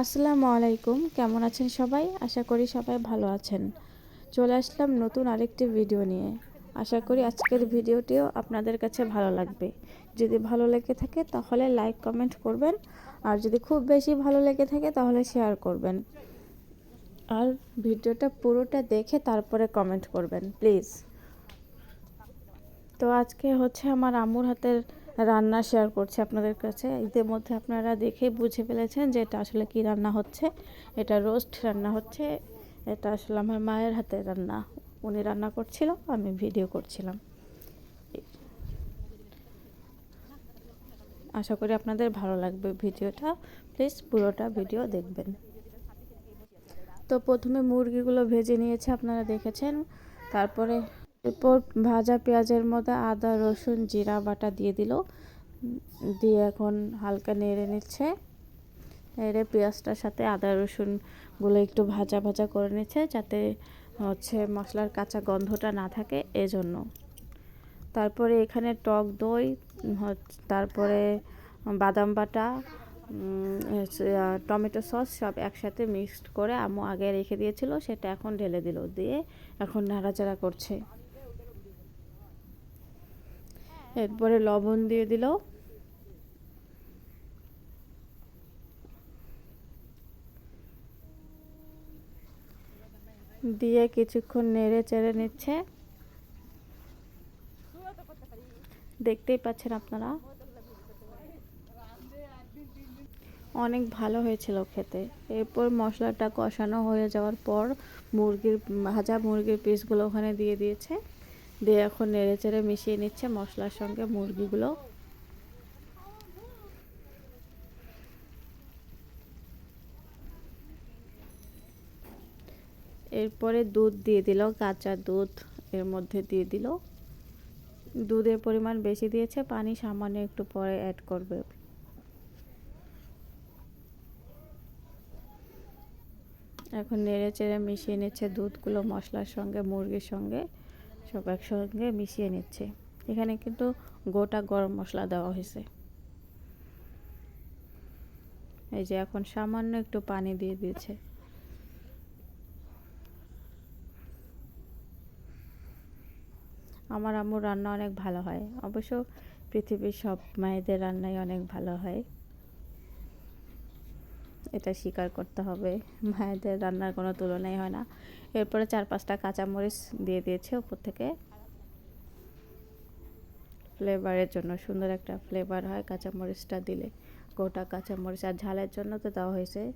আসসালামু আলাইকুম। কেমন আছেন সবাই? আশা করি সবাই ভালো আছেন। চলে আসলাম নতুন আরেকটি ভিডিও নিয়ে। আশা করি আজকের ভিডিওটিও আপনাদের কাছে ভালো লাগবে। যদি ভালো লেগে থাকে তাহলে লাইক, কমেন্ট করবেন। আর যদি খুব বেশি ভালো লেগে থাকে তাহলে শেয়ার করবেন। আর ভিডিওটা পুরোটা দেখে তারপরে কমেন্ট করবেন, প্লিজ। তো আজকে হচ্ছে আমার আম্মুর হাতের রান্না শেয়ার করছি আপনাদের কাছে। এদের মধ্যে আপনারা দেখে বুঝে ফেলেছেন যে এটা আসলে কি রান্না হচ্ছে। এটা রোস্ট রান্না হচ্ছে। এটা আসলে আমার মায়ের হাতে রান্না। উনি রান্না করছিল, আমি ভিডিও করছিলাম। আশা করি আপনাদের ভালো লাগবে ভিডিওটা। প্লিজ পুরোটা ভিডিও দেখবেন। তো প্রথমে মুরগিগুলো ভেজে নিয়েছে, আপনারা দেখেছেন। তারপরে এরপর ভাজা পেঁয়াজের মধ্যে আদা, রসুন, জিরা, বাটা দিয়ে দিল। দিয়ে এখন হালকা নেড়ে নিচ্ছে। নেড়ে পেঁয়াজটার সাথে আদা, রসুনগুলো একটু ভাজা ভাজা করে নিচ্ছে যাতে হচ্ছে মশলার কাঁচা গন্ধটা না থাকে এজন্য। তারপরে এখানে টক দই তারপরে বাদাম বাটা টমেটো সস সব একসাথে মিক্সড করে আম্মু আগে রেখে দিয়েছিল, সেটা এখন ঢেলে দিল। দিয়ে এখন নাড়াচাড়া করছে। এরপরে লবণ দিয়ে দিল। দিয়ে কিছুক্ষণ নেড়ে চেড়ে নিচ্ছে। দেখতেই পাচ্ছেন আপনারা। অনেক ভালো হয়েছিল খেতে। এরপর মশলাটা কষানো হয়ে যাওয়ার পর মুরগির ভাজা মুরগির পিসগুলো ওখানে দিয়ে দিয়েছে। দিয়ে এখন নেড়ে চেড়ে মিশিয়ে নিচ্ছে মশলার সঙ্গে মুরগিগুলো। এরপরে দুধ দিয়ে দিল, কাঁচা দুধ এর মধ্যে দিয়ে দিল। দুধের পরিমাণ বেশি দিয়েছে, পানি সামান্য একটু পরে অ্যাড করবে। এখন নেড়ে চেড়ে মিশিয়ে নিচ্ছে দুধগুলো মশলার সঙ্গে, মুরগির সঙ্গে। সব একসঙ্গে মিশিয়ে নিচ্ছে। এখানে কিন্তু গোটা গরম মশলা দেওয়া হয়েছে। এই যে এখন সামান্য একটু পানি দিয়ে দিয়েছে। আমার আম্মুর রান্না অনেক ভালো হয়। অবশ্য পৃথিবীর সব মায়েদের রান্নাই অনেক ভালো হয়। এটা স্বীকার করতে হবে। মায়েদের রান্নার কোনো তুলনাই হয় না। এরপরে চার পাঁচটা কাঁচামরিচ দিয়ে দিয়েছে উপর থেকে। ফ্লেভারের জন্য সুন্দর একটা ফ্লেভার হয় কাঁচামরিচটা দিলে। গোটা কাঁচামরিচ আর ঝালের জন্য তো দেওয়া হয়েছে।